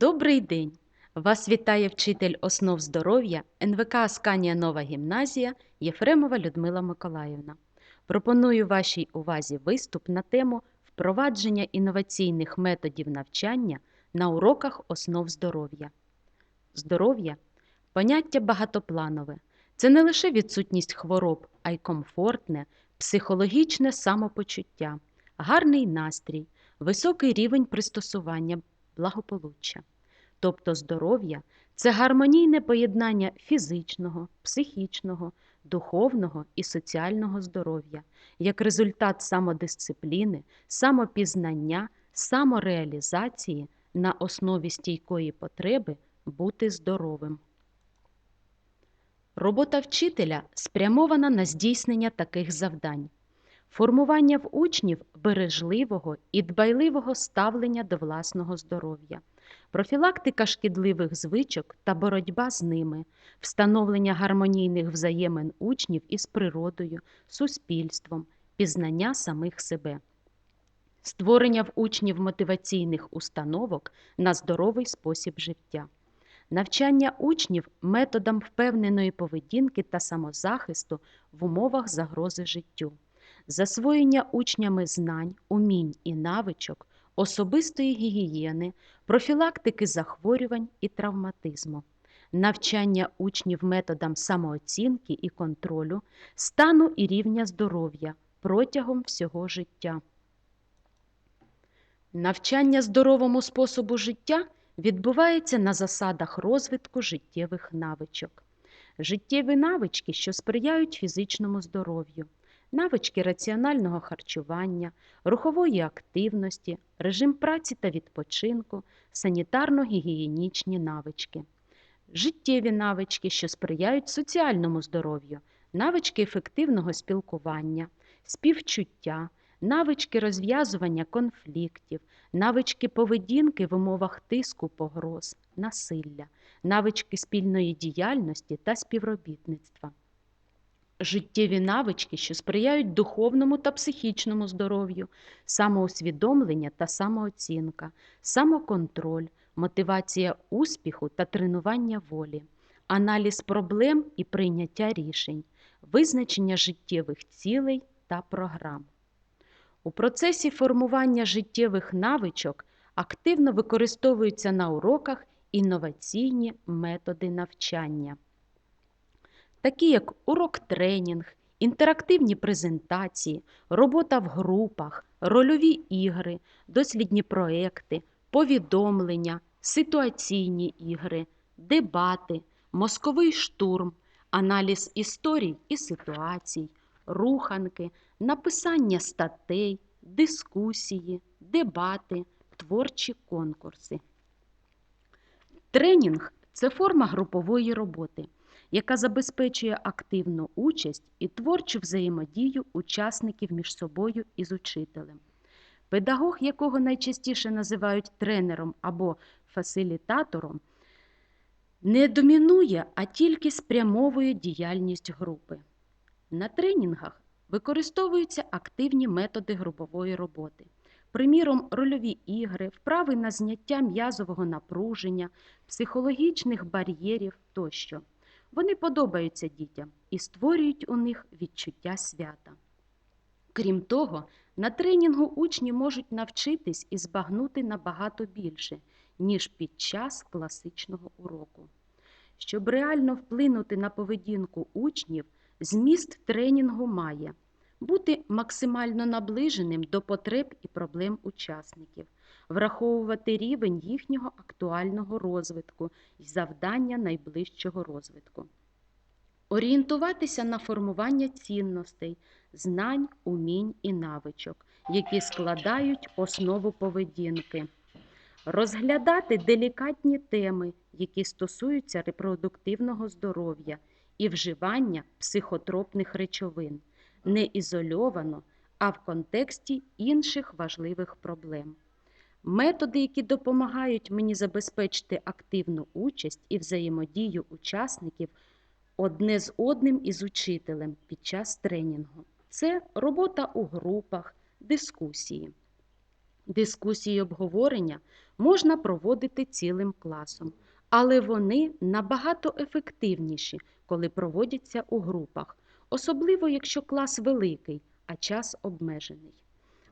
Добрий день! Вас вітає вчитель основ здоров'я НВК Асканія Нова Гімназія Єфремова Людмила Миколаївна. Пропоную вашій увазі виступ на тему впровадження інноваційних методів навчання на уроках основ здоров'я. Здоров'я поняття багатопланове. Це не лише відсутність хвороб, а й комфортне, психологічне самопочуття, гарний настрій, високий рівень пристосування, благополуччя. Тобто здоров'я це гармонійне поєднання фізичного, психічного, духовного і соціального здоров'я, як результат самодисципліни, самопізнання, самореалізації на основі стійкої потреби бути здоровим. Робота вчителя спрямована на здійснення таких завдань. Формування в учнів бережливого і дбайливого ставлення до власного здоров'я, профілактика шкідливих звичок та боротьба з ними, встановлення гармонійних взаємин учнів із природою, суспільством, пізнання самих себе, створення в учнів мотиваційних установок на здоровий спосіб життя. Навчання учнів методам впевненої поведінки та самозахисту в умовах загрози життю, засвоєння учнями знань, умінь і навичок, особистої гігієни, профілактики захворювань і травматизму, навчання учнів методам самооцінки і контролю, стану і рівня здоров'я протягом всього життя. Навчання здоровому способу життя відбувається на засадах розвитку життєвих навичок. Життєві навички, що сприяють фізичному здоров'ю, навички раціонального харчування, рухової активності, режим праці та відпочинку, санітарно-гігієнічні навички, життєві навички, що сприяють соціальному здоров'ю, навички ефективного спілкування, співчуття, навички розв'язування конфліктів, навички поведінки в умовах тиску погроз, насилля, навички спільної діяльності та співробітництва. Життєві навички, що сприяють духовному та психічному здоров'ю, самоусвідомлення та самооцінка, самоконтроль, мотивація успіху та тренування волі, аналіз проблем і прийняття рішень, визначення життєвих цілей та програм. У процесі формування життєвих навичок активно використовуються на уроках інноваційні методи навчання, такі як урок-тренінг, інтерактивні презентації, робота в групах, рольові ігри, дослідні проекти, повідомлення, ситуаційні ігри, дебати, мозковий штурм, аналіз історій і ситуацій, руханки написання статей, дискусії, дебати, творчі конкурси. Тренінг це форма групової роботи, яка забезпечує активну участь і творчу взаємодію учасників між собою і з учителем. Педагог, якого найчастіше називають тренером або фасилітатором, не домінує, а тільки спрямовує діяльність групи. На тренінгах Використовуються активні методи групової роботи. Приміром, рольові ігри, вправи на зняття м'язового напруження, психологічних бар'єрів тощо. Вони подобаються дітям і створюють у них відчуття свята. Крім того, на тренінгу учні можуть навчитись і збагнути набагато більше, ніж під час класичного уроку. Щоб реально вплинути на поведінку учнів, Зміст тренінгу має бути максимально наближеним до потреб і проблем учасників, враховувати рівень їхнього актуального розвитку і завдання найближчого розвитку, орієнтуватися на формування цінностей, знань, умінь і навичок, які складають основу поведінки, розглядати делікатні теми, які стосуються репродуктивного здоров'я і вживання психотропних речовин не ізольовано, а в контексті інших важливих проблем. Методи, які допомагають мені забезпечити активну участь і взаємодію учасників одне з одним із учителем під час тренінгу. Це робота у групах, дискусії. Дискусії обговорення можна проводити цілим класом, але вони набагато ефективніші, коли проводяться у групах, особливо якщо клас великий, а час обмежений.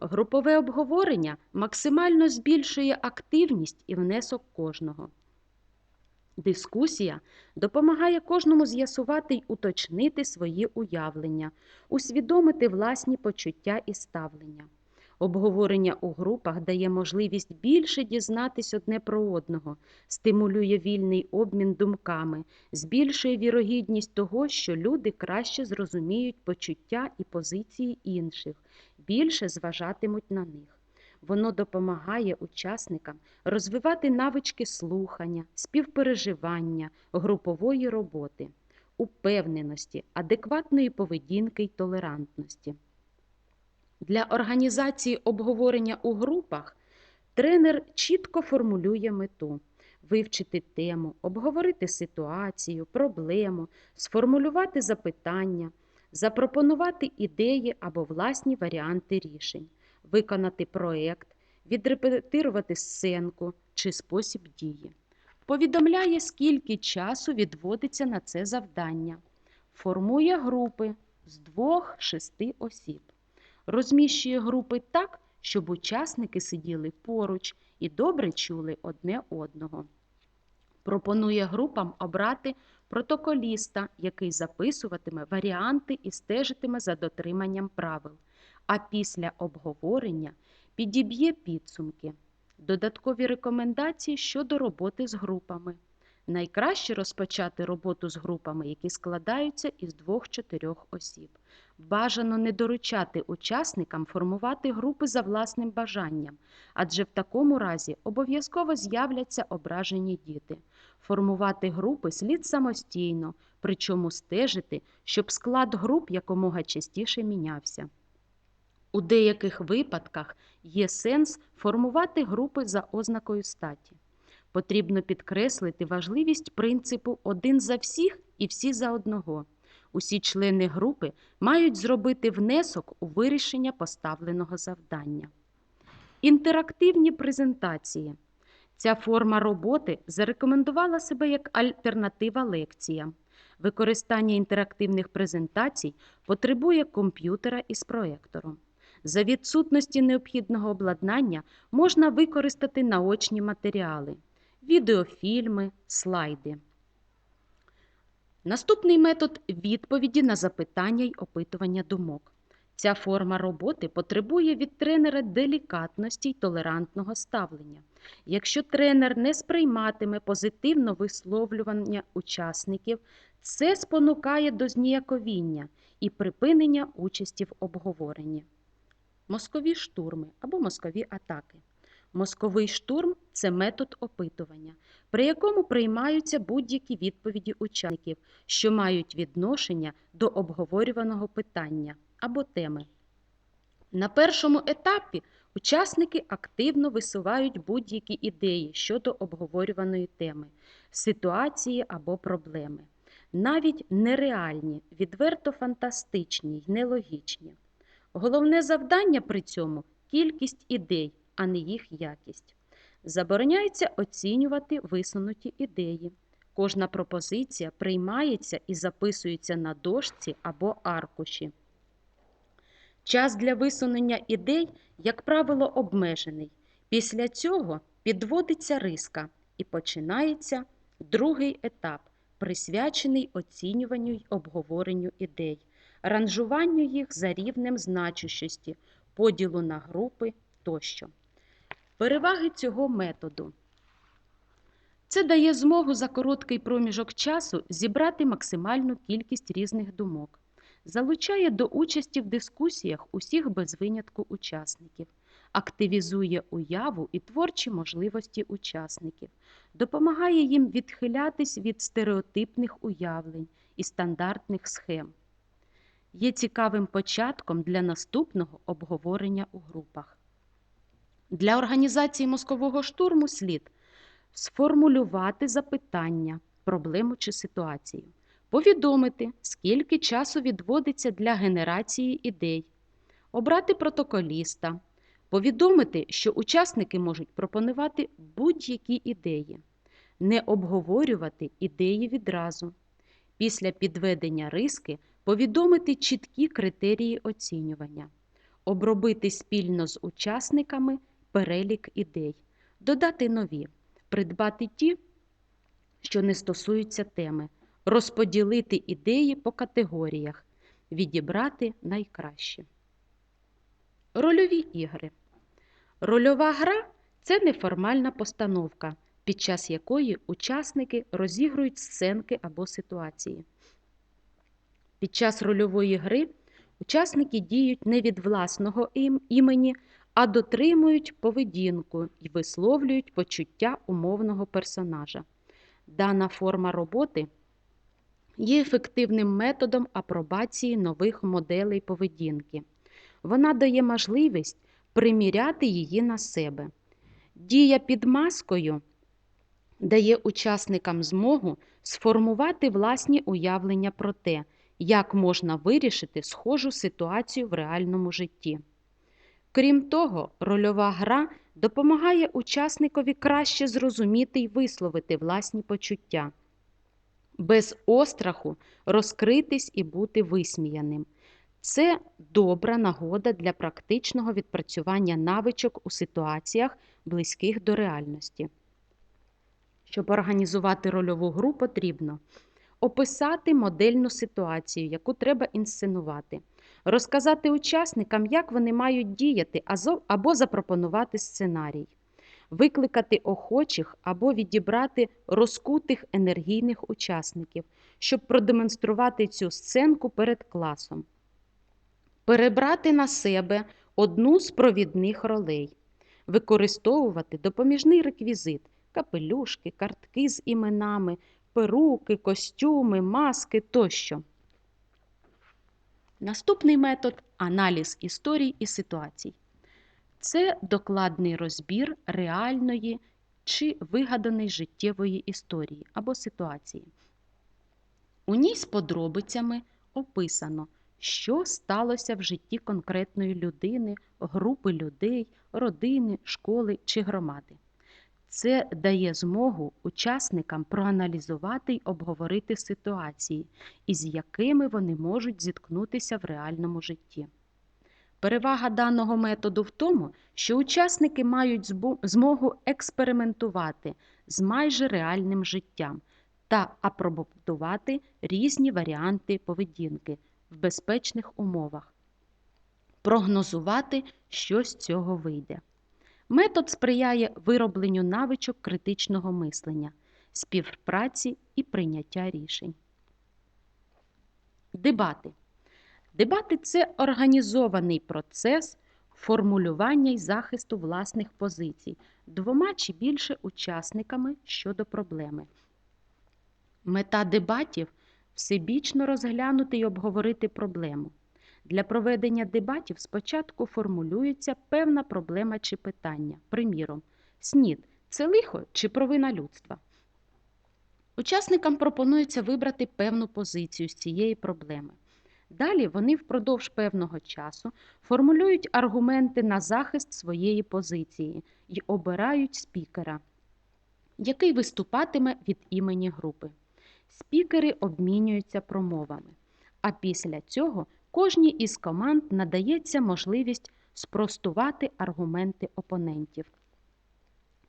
Групове обговорення максимально збільшує активність і внесок кожного. Дискусія допомагає кожному з'ясувати й уточнити свої уявлення, усвідомити власні почуття і ставлення. Обговорення у групах дає можливість більше дізнатись одне про одного, стимулює вільний обмін думками, збільшує вірогідність того, що люди краще зрозуміють почуття і позиції інших, більше зважатимуть на них. Воно допомагає учасникам розвивати навички слухання, співпереживання, групової роботи, упевненості, адекватної поведінки й толерантності. Для організації обговорення у групах тренер чітко формулює мету вивчити тему, обговорити ситуацію, проблему, сформулювати запитання, запропонувати ідеї або власні варіанти рішень, виконати проєкт, відрепетирувати сценку чи спосіб дії. Повідомляє, скільки часу відводиться на це завдання, формує групи з 2-6 осіб розміщує групи так, щоб учасники сиділи поруч і добре чули одне одного. Пропонує групам обрати протоколіста, який записуватиме варіанти і стежитиме за дотриманням правил, а після обговорення підіб'є підсумки, додаткові рекомендації щодо роботи з групами. Найкраще розпочати роботу з групами, які складаються із двох-чотирьох осіб. Бажано не доручати учасникам формувати групи за власним бажанням, адже в такому разі обов'язково з'являться ображені діти. Формувати групи слід самостійно, причому стежити, щоб склад груп якомога частіше мінявся. У деяких випадках є сенс формувати групи за ознакою статі. Потрібно підкреслити важливість принципу один за всіх і всі за одного. Усі члени групи мають зробити внесок у вирішення поставленого завдання. Інтерактивні презентації. Ця форма роботи зарекомендувала себе як альтернатива лекціям. Використання інтерактивних презентацій потребує комп'ютера із проектором. За відсутності необхідного обладнання можна використати наочні матеріали, відеофільми, слайди. Наступний метод відповіді на запитання й опитування думок. Ця форма роботи потребує від тренера делікатності й толерантного ставлення. Якщо тренер не сприйматиме позитивно висловлювання учасників, це спонукає до зніяковіння і припинення участі в обговоренні. Мозкові штурми або мозкові атаки. Мозковий штурм це метод опитування, при якому приймаються будь-які відповіді учасників, що мають відношення до обговорюваного питання або теми. На першому етапі учасники активно висувають будь-які ідеї щодо обговорюваної теми, ситуації або проблеми, навіть нереальні, відверто фантастичні й нелогічні. Головне завдання при цьому кількість ідей, а не їх якість. Забороняється оцінювати висунуті ідеї. Кожна пропозиція приймається і записується на дошці або аркуші. Час для висунення ідей, як правило, обмежений. Після цього підводиться риска і починається другий етап, присвячений оцінюванню й обговоренню ідей, ранжуванню їх за рівнем значущості, поділу на групи тощо. Переваги цього методу. Це дає змогу за короткий проміжок часу зібрати максимальну кількість різних думок, залучає до участі в дискусіях усіх без винятку учасників, активізує уяву і творчі можливості учасників, допомагає їм відхилятись від стереотипних уявлень і стандартних схем. Є цікавим початком для наступного обговорення у групах. Для організації мозкового штурму слід сформулювати запитання, проблему чи ситуацію, повідомити, скільки часу відводиться для генерації ідей, обрати протоколіста, Повідомити, що учасники можуть пропонувати будь-які ідеї, не обговорювати ідеї відразу. Після підведення риски повідомити чіткі критерії оцінювання, обробити спільно з учасниками перелік ідей, додати нові, придбати ті, що не стосуються теми, розподілити ідеї по категоріях, відібрати найкраще. Рольові ігри. Рольова гра це неформальна постановка, під час якої учасники розігрують сценки або ситуації. Під час рольової гри учасники діють не від власного імені, а дотримують поведінку і висловлюють почуття умовного персонажа. Дана форма роботи є ефективним методом апробації нових моделей поведінки. Вона дає можливість приміряти її на себе. Дія під маскою дає учасникам змогу сформувати власні уявлення про те, як можна вирішити схожу ситуацію в реальному житті. Крім того, рольова гра допомагає учасникові краще зрозуміти і висловити власні почуття, без остраху розкритись і бути висміяним. Це добра нагода для практичного відпрацювання навичок у ситуаціях, близьких до реальності. Щоб організувати рольову гру, потрібно описати модельну ситуацію, яку треба інсценувати, розказати учасникам, як вони мають діяти, або запропонувати сценарій, викликати охочих або відібрати розкутих енергійних учасників, щоб продемонструвати цю сценку перед класом. Перебрати на себе одну з провідних ролей, використовувати допоміжний реквізит, капелюшки, картки з іменами, перуки, костюми, маски тощо. Наступний метод аналіз історій і ситуацій. Це докладний розбір реальної чи вигаданої життєвої історії або ситуації. У ній з подробицями описано, що сталося в житті конкретної людини, групи людей, родини, школи чи громади. Це дає змогу учасникам проаналізувати й обговорити ситуації, із якими вони можуть зіткнутися в реальному житті. Перевага даного методу в тому, що учасники мають змогу експериментувати з майже реальним життям та апробувати різні варіанти поведінки в безпечних умовах, прогнозувати, що з цього вийде. Метод сприяє виробленню навичок критичного мислення, співпраці і прийняття рішень. Дебати. Дебати це організований процес формулювання й захисту власних позицій двома чи більше учасниками щодо проблеми. Мета дебатів всебічно розглянути і обговорити проблему. Для проведення дебатів спочатку формулюється певна проблема чи питання. Приміром, снід це лихо чи провина людства. Учасникам пропонується вибрати певну позицію з цієї проблеми. Далі вони впродовж певного часу формулюють аргументи на захист своєї позиції і обирають спікера, який виступатиме від імені групи. Спікери обмінюються промовами, а після цього кожній із команд надається можливість спростувати аргументи опонентів.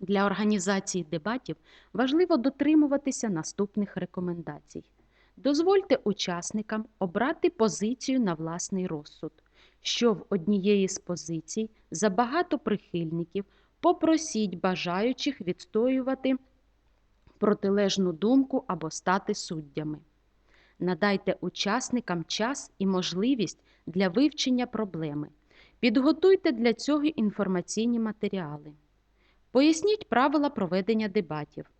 Для організації дебатів важливо дотримуватися наступних рекомендацій. Дозвольте учасникам обрати позицію на власний розсуд. Що в однієї з позицій забагато прихильників, попросіть бажаючих відстоювати протилежну думку або стати суддями. Надайте учасникам час і можливість для вивчення проблеми. Підготуйте для цього інформаційні матеріали. Поясніть правила проведення дебатів.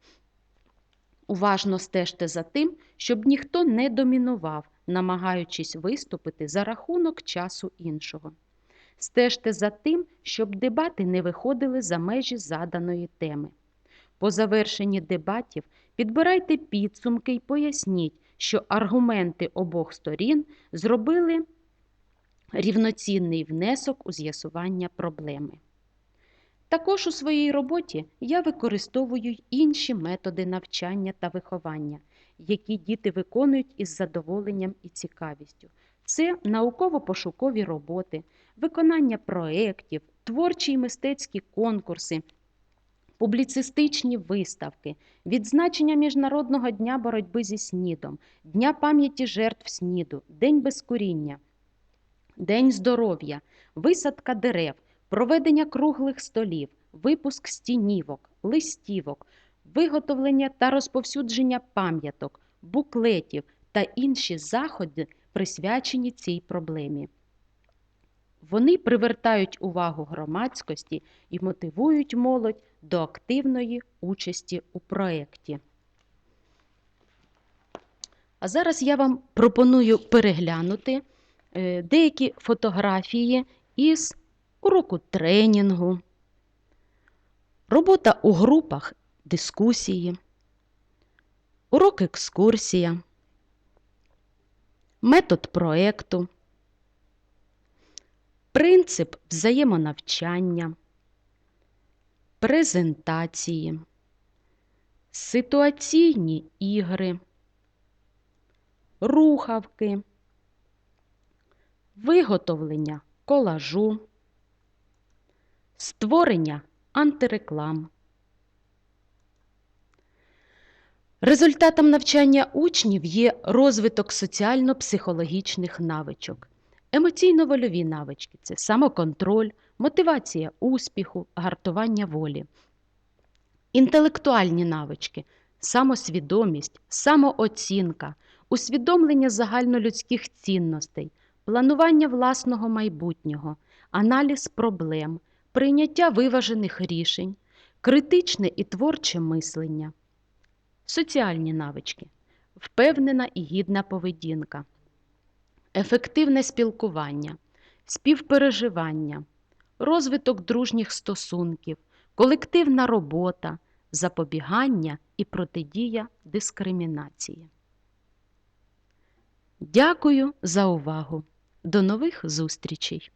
Уважно стежте за тим, щоб ніхто не домінував, намагаючись виступити за рахунок часу іншого. Стежте за тим, щоб дебати не виходили за межі заданої теми. По завершенні дебатів підбирайте підсумки і поясніть, що аргументи обох сторін зробили рівноцінний внесок у з'ясування проблеми. Також у своїй роботі я використовую інші методи навчання та виховання, які діти виконують із задоволенням і цікавістю. Це науково-пошукові роботи, виконання проєктів, творчі й мистецькі конкурси, публіцистичні виставки, відзначення Міжнародного дня боротьби зі СНІДом, Дня пам'яті жертв СНІДу, День безкуріння, День здоров'я, висадка дерев, проведення круглих столів, випуск стінівок, листівок, виготовлення та розповсюдження пам'яток, буклетів та інші заходи, присвячені цій проблемі. Вони привертають увагу громадськості і мотивують молодь до активної участі у проєкті. А зараз я вам пропоную переглянути е, деякі фотографії із уроку тренінгу, робота у групах, дискусії, урок екскурсія, метод проєкту, принцип взаємонавчання, презентації, ситуаційні ігри, рухавки, виготовлення колажу, створення антиреклам. Результатом навчання учнів є розвиток соціально-психологічних навичок, емоційно-вольові навички це самоконтроль, мотивація успіху, гартування волі, інтелектуальні навички, самосвідомість, самооцінка, усвідомлення загальнолюдських цінностей, планування власного майбутнього, аналіз проблем, прийняття виважених рішень, критичне і творче мислення. Соціальні навички, впевнена і гідна поведінка, ефективне спілкування, співпереживання, розвиток дружніх стосунків, колективна робота, запобігання і протидія дискримінації. Дякую за увагу! До нових зустрічей!